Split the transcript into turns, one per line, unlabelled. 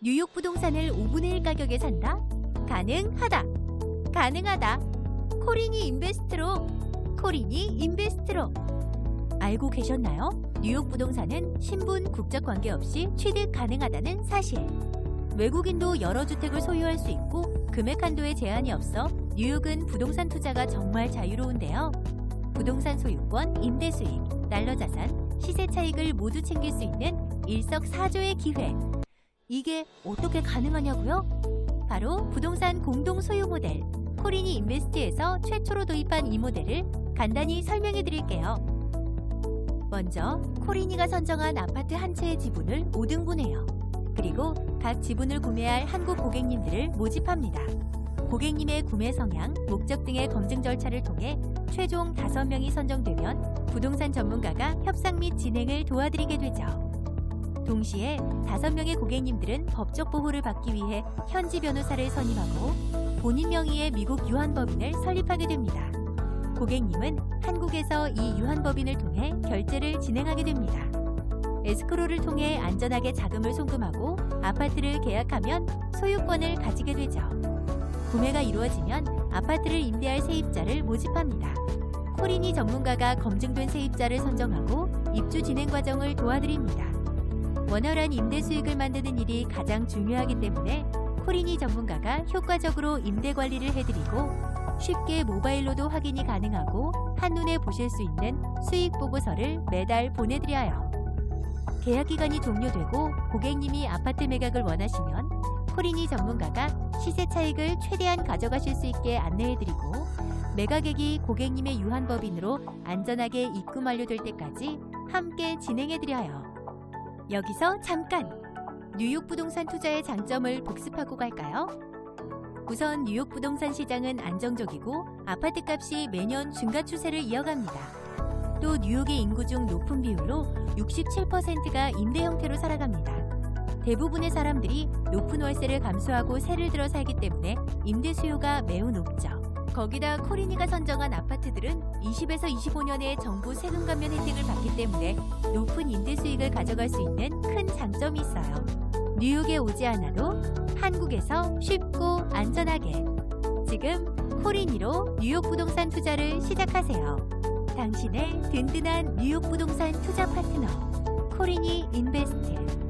뉴욕 부동산을 5분의 1 가격에 산다? 가능하다. 가능하다. 코리니 인베스트로. 코리니 인베스트로. 알고 계셨나요? 뉴욕 부동산은 신분, 국적 관계없이 취득 가능하다는 사실. 외국인도 여러 주택을 소유할 수 있고 금액 한도에 제한이 없어 뉴욕은 부동산 투자가 정말 자유로운데요. 부동산 소유권, 임대 수익, 달러 자산, 시세 차익을 모두 챙길 수 있는 일석사조의 기회. 이게 어떻게 가능하냐고요? 바로 부동산 공동 소유 모델 코리니 인베스트에서 최초로 도입한 이 모델을 간단히 설명해 드릴게요. 먼저 코리니가 선정한 아파트 한 채의 지분을 5등분해요. 그리고 각 지분을 구매할 한국 고객님들을 모집합니다. 고객님의 구매 성향, 목적 등의 검증 절차를 통해 최종 5명이 선정되면 부동산 전문가가 협상 및 진행을 도와드리게 되죠. 동시에 5명의 고객님들은 법적 보호를 받기 위해 현지 변호사를 선임하고 본인 명의의 미국 유한법인을 설립하게 됩니다. 고객님은 한국에서 이 유한법인을 통해 결제를 진행하게 됩니다. 에스크로를 통해 안전하게 자금을 송금하고 아파트를 계약하면 소유권을 가지게 되죠. 구매가 이루어지면 아파트를 임대할 세입자를 모집합니다. 코리니 전문가가 검증된 세입자를 선정하고 입주 진행 과정을 도와드립니다. 원활한 임대 수익을 만드는 일이 가장 중요하기 때문에 코리니 전문가가 효과적으로 임대 관리를 해드리고 쉽게 모바일로도 확인이 가능하고 한눈에 보실 수 있는 수익 보고서를 매달 보내드려요. 계약 기간이 종료되고 고객님이 아파트 매각을 원하시면 코리니 전문가가 시세 차익을 최대한 가져가실 수 있게 안내해드리고 매각액이 고객님의 유한 법인으로 안전하게 입금 완료될 때까지 함께 진행해드려요. 여기서 잠깐! 뉴욕 부동산 투자의 장점을 복습하고 갈까요? 우선 뉴욕 부동산 시장은 안정적이고 아파트 값이 매년 증가 추세를 이어갑니다. 또 뉴욕의 인구 중 높은 비율로 67%가 임대 형태로 살아갑니다. 대부분의 사람들이 높은 월세를 감수하고 세를 들어 살기 때문에 임대 수요가 매우 높죠. 거기다 코리니가 선정한 아파트들은 20에서 25년의 정부 세금 감면 혜택을 받기 때문에 높은 임대 수익을 가져갈 수 있는 큰 장점이 있어요. 뉴욕에 오지 않아도 한국에서 쉽고 안전하게 지금 코리니로 뉴욕 부동산 투자를 시작하세요. 당신의 든든한 뉴욕 부동산 투자 파트너 코리니 인베스트